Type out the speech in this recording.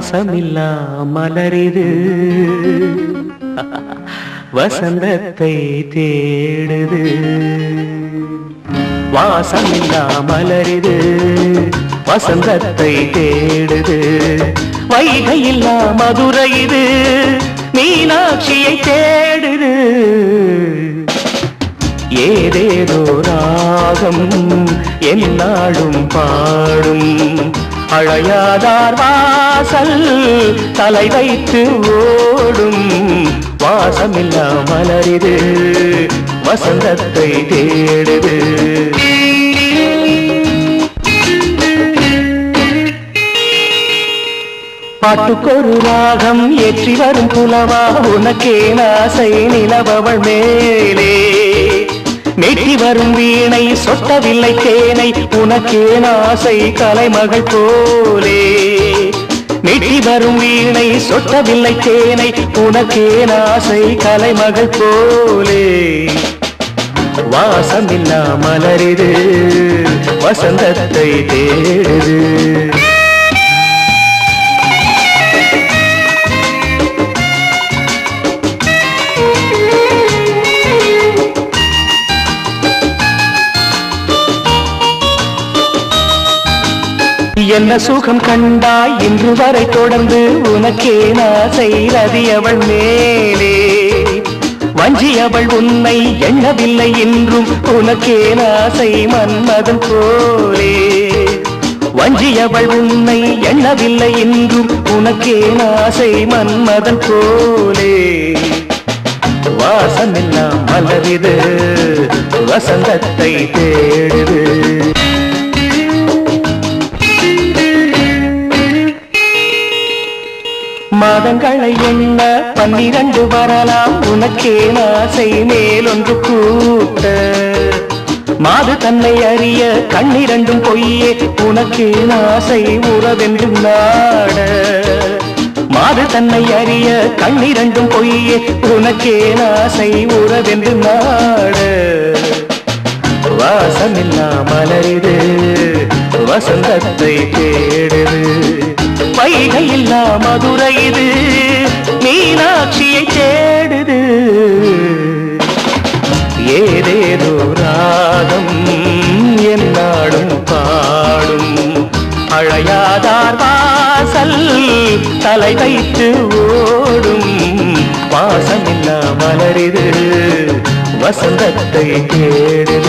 வாசமில்லா மலரிது. வசந்தத்தை தேடுது. வாசமில்லா மலரிது. வசந்தத்தை தேடுது. வைகையில்லா மதுரை இது மீனாட்சியை தேடுது. ஏதேதோ ராகம் என்னாடும் பாடும். அழையாதார் வாசல் தலை வைத்து ஓடும். வாசமில்லா மலரிது வசந்தத்தை தேடுது. பாட்டுக்கொரு ராகம் ஏற்றி வரும் புலவா உனக்கே நாசை நிலவவள் மேல். வரும் வீணை சொட்டவில்லை தேனை உனக்கே ஆசை கலைமகள் போலே. நெட்டி வரும் வீணை சொட்டவில்லை தேனை உனக்கே ஆசை கலைமகள் போலே. வாசமில்லா மலரிது வசந்தத்தை தேடுது என்ன சுகம் கண்டாய்? இன்று வரை தொடர்ந்து உனக்கே நாசை அவள் மேலே. வஞ்சி அவள் உன்னை எண்ணவில்லை என்றும் உனக்கே நாசை மன்மதன் போலே. வஞ்சி அவள் உன்னை எண்ணவில்லை என்றும் உனக்கே நாசை மன்மதன் போலே. வாசமெல்லாம் மலரிது வசந்தத்தை தேடுது. மாதங்களை எண்ண பன்னிரண்டு வரலாம். உனக்கே நாசை மேலொன்று கூட்ட. மாது தன்னை அறிய கண்ணிரண்டும் பொய்யே உனக்கே நாசை உறவென்றும் நாட. மாது தன்னை அறிய கண்ணிரண்டும் பொய்யே உனக்கே நாசை உறவென்று நாட. வாசமில்லா மலரிது வசந்தத்தை தேடுது. வைகையில்லா மதுரை இது. மீனாட்சியை தேடுது. ஏதேதோ ராகம் என்னாடும் பாடும். அழையாதார் வாசல் தலை வைத்து ஓடும். வாசமில்லா மலரிது வசந்தத்தை தேடுது